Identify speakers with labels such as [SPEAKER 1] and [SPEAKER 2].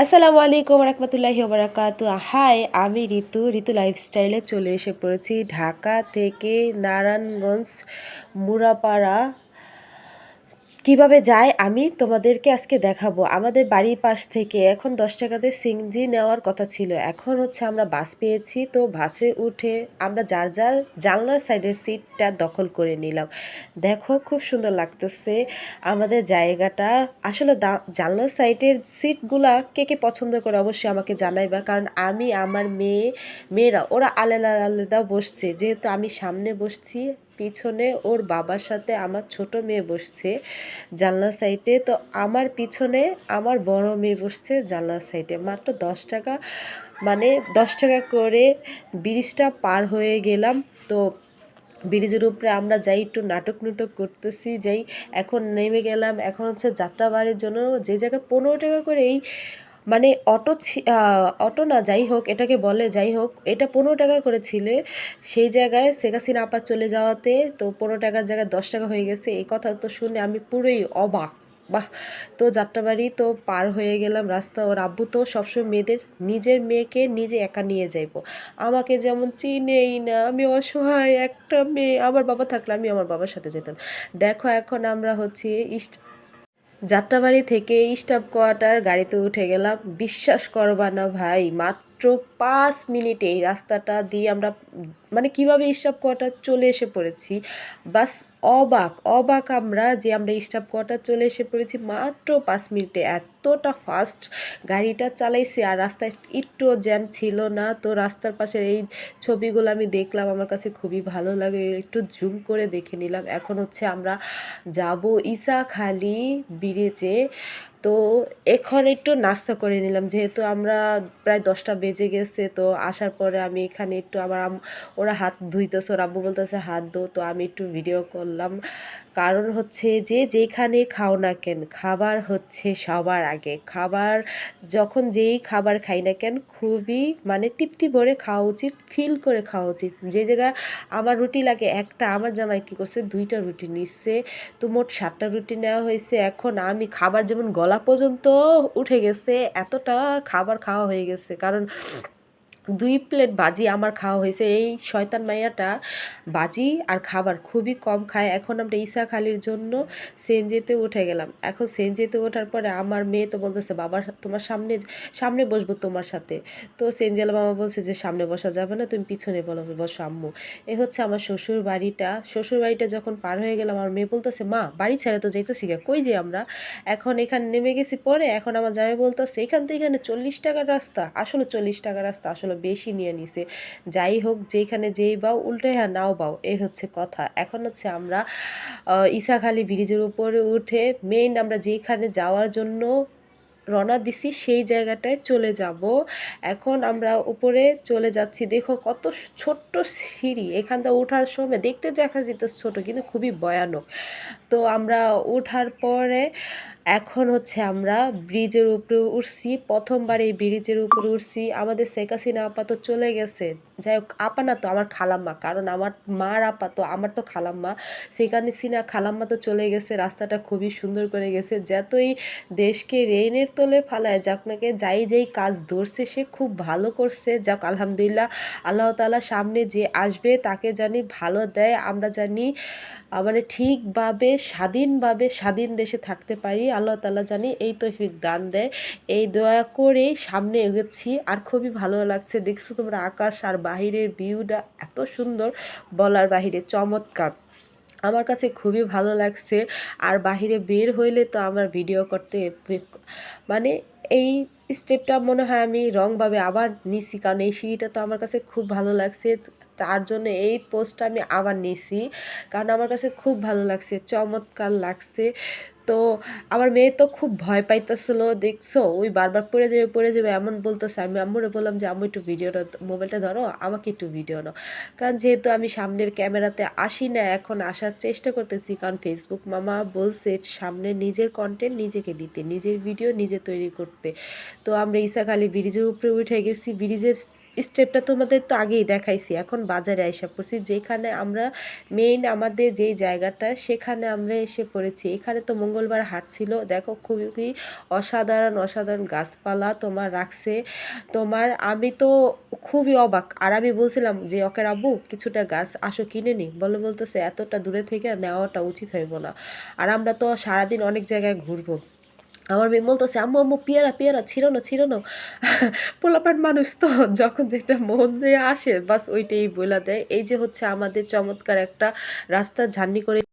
[SPEAKER 1] আসসালামু আলাইকুম রহমতুল্লাহি বারাকাতু হাই, আমি ঋতু ঋতু লাইফস্টাইলে চলে এসে পড়েছি ঢাকা থেকে নারায়ণগঞ্জ, মুরাপাড়া। কীভাবে যায়, আমি তোমাদেরকে আজকে দেখাবো। আমাদের বাড়ির পাশ থেকে এখন দশ টাকাতে সিংজি নেওয়ার কথা ছিল। এখন হচ্ছে আমরা বাস পেয়েছি, তো বাসে উঠে আমরা যার যার জানলার সাইডের সিটটা দখল করে নিলাম। দেখো খুব সুন্দর লাগতেছে আমাদের জায়গাটা। আসলে জানলার সাইডের সিটগুলা কে কে পছন্দ করে অবশ্যই আমাকে জানাইবা, কারণ আমি, আমার মেয়ে, মেয়েরা, ওরা আলাদা আলাদা বসছে। যেহেতু আমি সামনে বসছি পিছনে ওর বাবার সাথে আমার ছোট মেয়ে বসছে জানলার সাইডে। তো আমার পিছনে আমার বড় মেয়ে বসছে জানলার সাইডে। মাত্র দশ টাকা মানে দশ টাকা করে ব্রিজটা পার হয়ে গেলাম। তো ব্রিজের উপরে আমরা যাই একটু নাটক নুটক করতেছি, যাই এখন নেমে গেলাম। এখন হচ্ছে যাত্রাবাড়ির জন্য যে জায়গায় পনেরো টাকা করে এই মানে অটো অটো না, যাই হোক, এটাকে বলে যাই হোক, এটা পনেরো টাকা করে ছিল সেই জায়গায় শেখ হাসিনা আপা চলে যাওয়াতে তো পনেরো টাকার জায়গায় দশ টাকা হয়ে গেছে, এই কথা তো শুনে আমি পুরোই অবাক। বাহ! তো যাত্রাবাড়ি তো পার হয়ে গেলাম, রাস্তা ওর আব্বু তো সবসময় মেয়েদের, নিজের মেয়েকে নিজে একা নিয়ে যাইব। আমাকে যেমন চিনেই না, আমি অসহায় একটা মেয়ে, আমার বাবা থাকলে আমি আমার বাবার সাথে যেতাম। দেখো এখন আমরা হচ্ছে ইস্ট যাত্রাবাড়ি থেকে স্টাফ কোয়ার্টার গাড়িতে উঠে গেলাম। বিশ্বাস করবা না ভাই মাত্র পাঁচ মিনিটে এই রাস্তাটা দিয়ে আমরা মানে কীভাবে স্টাফ কোয়ার্টার চলে এসে পড়েছি, বাস অবাক অবাক আমরা যে আমরা স্টাফ কোয়ার্টার চলে এসে পড়েছি, মাত্র পাঁচ মিনিটে এতটা ফাস্ট গাড়িটা চালাইছি আর রাস্তায় একটুও জ্যাম ছিল না, তো রাস্তার পাশের এই ছবিগুলো আমি দেখলাম, আমার কাছে খুবই ভালো লাগে, একটু জুম করে দেখে নিলাম। এখন হচ্ছে আমরা যাব ইসাখালি ব্রিজে তো এখন একটু নাস্তা করে নিলাম। যেহেতু আমরা প্রায় দশটা বেজে গেছে, তো আসার পরে আমি এখানে একটু আবার ওরা হাত ধুইতেছে, ওর আব্বু বলতেছে হাত ধো, তো আমি একটু ভিডিও করলাম। কারণ হচ্ছে যে যেখানে খাও না কেন, খাবার হচ্ছে সবার আগে। খাবার, যখন যেই খাবার খাই না কেন, খুবই মানে তৃপ্তি ভরে খাওয়া উচিত ফিল করে খাওয়া উচিত। যে জায়গায় আমার রুটি লাগে, একটা আমার জামাই কী করছে, দুইটা রুটি নিচ্ছে তো মোট সাতটা রুটি নেওয়া হয়েছে। এখন আমি খাবার যেমন গলা পর্যন্ত উঠে গেছে, এতটা খাবার খাওয়া হয়ে গেছে। কারণ দুই প্লেট বাজি আমার খাওয়া হয়েছে। এই শয়তান মাইয়াটা বাজি আর খাবার খুবই কম খায়। এখন আমরা ঈসা খালির জন্য সেনজিতে উঠে গেলাম। এখন সেনজিতে ওঠার পরে আমার মেয়ে তো বলতেছে, বাবার তোমার সামনে সামনে বসবো তোমার সাথে। তো সেনজেলা মামা বলছে যে, সামনে বসা যাবে না, তুমি পিছনে বলো, বসো আম্মু। এ হচ্ছে আমার শ্বশুর বাড়িটা। শ্বশুর বাড়িটা যখন পার হয়ে গেলাম, আমার মেয়ে বলতেছে, মা, বাড়ি ছেড়ে তো যাইতেছি গা, কই যে আমরা? এখন এখানে নেমে গেছি পরে, এখন আমার জামাই বলতেছে, এখান থেকে এখানে চল্লিশ টাকার রাস্তা। আসলে চল্লিশ টাকার রাস্তা, আসলে বেশি নিয়ে নিছে। যাই হোক যেখানে যেই বাও উল্টে হ্যাঁ নাও বাও, এ হচ্ছে কথা। এখন হচ্ছে আমরা ইসাখালি ব্রিজের উপরে উঠে মেইন আমরা যেখানে যাওয়ার জন্য রওনা দিছি, সেই জায়গাটায় চলে যাব। এখন আমরা উপরে চলে যাচ্ছি। দেখো কত ছোট্ট সিঁড়ি। এখান থেকে ওঠার সময় দেখতে দেখা যেত ছোট, কিন্তু খুবই ভয়ানক। তো আমরা ওঠার পরে এখন হচ্ছে আমরা ব্রিজের উপরে উঠছি। প্রথমবার এই ব্রিজের উপরে উঠছি। আমাদের শেখ হাসিনা আপা তো চলে গেছে। যাই হোক, আপা না তো আমার খালাম্মা। কারণ আমার মার আপা তো, আমার তো খালাম্মা। সেখানে সিনা খালাম্মা তো চলে গেছে। রাস্তাটা খুবই সুন্দর করে গেছে। যতই দেশকে রেইনের তোলে ফালায় যাক নাকি যাই যেই কাজ ধরছে, সে খুব ভালো করছে। যাক, আলহামদুলিল্লাহ, আল্লাহ তালা সামনে যে আসবে, তাকে জানি ভালো দেয়। আমরা জানি মানে ঠিকভাবে, স্বাধীনভাবে স্বাধীন দেশে থাকতে পারি। আল্লাহ তালা জানি এই তৈফিক দান দেয়। এই দয়া করে সামনে এগোচ্ছি। আর খুবই ভালো লাগছে। দেখছ তোমরা আকাশ আর বাহিরের ভিউটা এত সুন্দর। বলার বাহিরে চমৎকার। আমার কাছে খুবই ভালো লাগছে। আর বাহিরে বের হইলে তো আমার ভিডিও করতে মানে এই স্টেপটা মনে হয় আমি রংভাবে আবার নিছি। কারণ এই সিঁড়িটা তো আমার কাছে খুব ভালো লাগছে। তার জন্য এই পোস্টটা আমি আবার নিছি। কারণ আমার কাছে খুব ভালো লাগছে, চমৎকার লাগছে। তো আমার মেয়ে তো খুব ভয় পাইতেছিল, দেখছ? ওই বারবার পড়ে যাবে পড়ে যাবে, এমন বলতেছে। আমি আম্মুরে বললাম যে, আম্মু, একটু ভিডিওটা মোবাইলটা ধরো, আমাকে একটু ভিডিও নাও। কারণ যেহেতু আমি সামনের ক্যামেরাতে আসি না, এখন আসার চেষ্টা করতেছি। কারণ ফেসবুক মামা বলছে, সামনে নিজের কন্টেন্ট নিজেকে দিতে, নিজের ভিডিও নিজে তৈরি করতে। তো আমরা ইসাখালি ব্রিজের উপরে উঠে গেছি। ব্রিজের স্টেপটা তোমাদের তো আগেই দেখাইছি। এখন বাজারে আইসা পড়ছি, যেখানে আমরা মেইন আমাদের যেই জায়গাটা, সেখানে আমরা এসে পড়েছি। এখানে তো মঙ্গল মঙ্গলবার হাট ছিল। দেখো, খুবই অসাধারণ অসাধারণ গাছপালা তোমার রাখছে। তোমার আমি তো খুবই অবাক। আর আমি বলছিলাম যে ওকে আব্বু, কিছুটা গাছ আসো কিনে নি। বলে বলতেছে, এতটা দূরে থেকে নেওয়াটা উচিত হইব না। আর আমরা তো সারাদিন অনেক জায়গায় ঘুরবো। আমার মেয়ে বলতেছে, আম্মু আম্মু, পেয়ারা পেয়ারা ছিল না ছিল না। পোলাপান মানুষ তো, যখন যেটা মন দিয়ে আসে, বাস ওইটাই বলে দেয়। এই যে হচ্ছে আমাদের চমৎকার একটা রাস্তা ঝান্নি করে